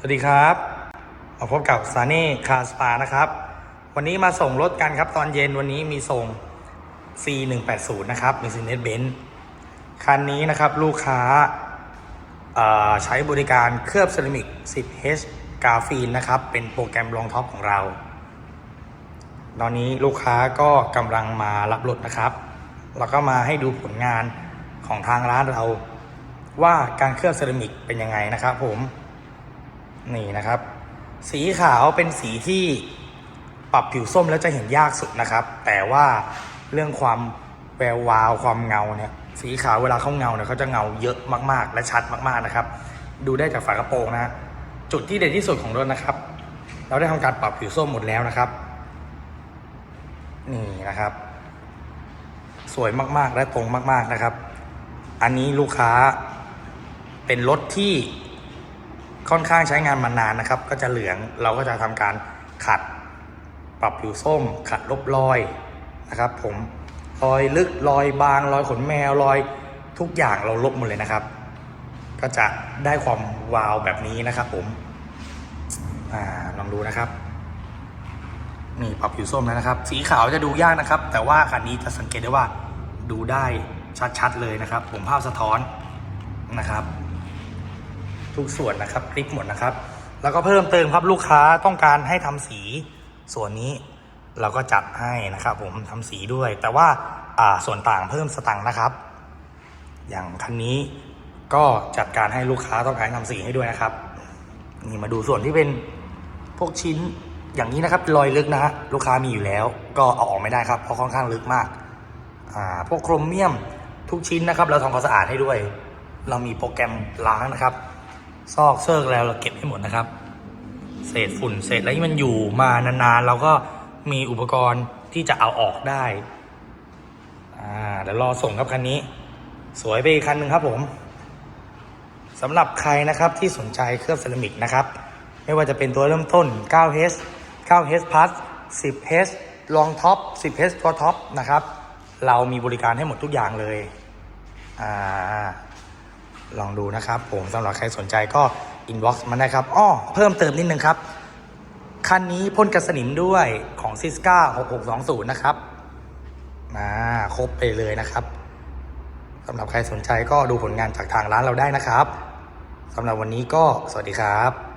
สวัสดีครับมาพบกับซานี่คาสปานะครับ วันนี้มาส่งรถกันครับตอนเย็นวันนี้มีส่ง C180 นะครับ Mercedes-Benz คันนี้นะครับลูกค้าใช้บริการเคลือบเซรามิก 10H กาฟีนนะครับ เป็นโปรแกรมรองท็อปของเรา ตอนนี้ลูกค้าก็กำลังมารับรถนะครับ แล้วก็มาให้ดูผลงานของทางร้านเรา ว่าการเคลือบเซรามิกเป็นยังไงนะครับผม นี่นะครับ สีขาวเป็นสีที่ปรับผิวส้มแล้วจะเห็นยากสุดนะครับ แต่ว่าเรื่องความแวววาวความเงาเนี่ยสีขาวเวลาเขาเงาเนี่ยเขาจะเงาเยอะมากๆ และชัดมากๆนะครับ ดูได้จากฝากระโปรงนะจุดที่เด่นที่สุดของรถนะครับ เราได้ทำการปรับผิวส้มหมดแล้วนะครับ นี่นะครับ สวยมากๆและตรงมาก ๆนะครับ อันนี้ลูกค้าเป็นรถที่ ค่อนข้างใช้งานมานานนะครับ ก็จะเหลืองเราก็จะทำการขัด ปรับผิวส้ม ขัดลบรอยนะครับ ผมรอยลึกรอยบางรอยขนแมวรอยทุกอย่างเราลบหมดเลยนะครับ ก็จะได้ความวาวแบบนี้นะครับ ผมอ่าลองดูนะครับนี่ปรับผิวส้มแล้วนะครับ สีขาวจะดูยากนะครับ แต่ว่าคันนี้จะสังเกตได้ว่าดูได้ชัดๆเลยนะครับ ผมภาพสะท้อนนะครับ ทุกส่วนนะครับ คลิกหมดนะครับ แล้วก็เพิ่มเติมครับลูกค้าต้องการให้ทำสีส่วนนี้เราก็จัดให้นะครับ ผมทำสีด้วย แต่ว่าอ่าส่วนต่างเพิ่มสตังค์นะครับ อย่างคันนี้ก็จัดการให้ลูกค้าต้องการให้ทำสีให้ด้วยนะครับ นี่มาดูส่วนที่เป็นพวกชิ้นอย่างนี้นะครับรอยลึกนะฮะลูกค้ามีอยู่แล้ว ก็เอาออกไม่ได้ครับเพราะค่อนข้างลึกมากอ่าพวกโครเมียมทุกชิ้นนะครับ เราทำความสะอาดให้ด้วย เรามีโปรแกรมล้างนะครับ ซอกเซิร์กแล้วเราเก็บให้หมดนะครับ เศษฝุ่นเศษอะไรที่มันอยู่มานานๆเราก็มีอุปกรณ์ที่จะเอาออกได้อ่าเดี๋ยวรอส่งครับคันนี้ สวยไปอีกคันหนึ่งครับผมสำหรับใครนะครับที่สนใจเคลือบเซรามิกนะครับ ไม่ว่าจะเป็นตัวเริ่มต้น 9H 9H Plus 10H ลองท็อป 10H ตัวท็อปนะครับ เรามีบริการให้หมดทุกอย่างเลย อ่า ลองดูนะครับ ผมสำหรับใครสนใจก็อินบ็อกซ์มาได้ครับอ้อเพิ่มเติมนิดนึงครับ คันนี้พ่นกระสนิมด้วยของซิสก้า6620 นะครับมาครบไปเลยนะครับสำหรับใครสนใจก็ดูผลงานจากทางร้านเราได้นะครับสำหรับวันนี้ก็สวัสดีครับ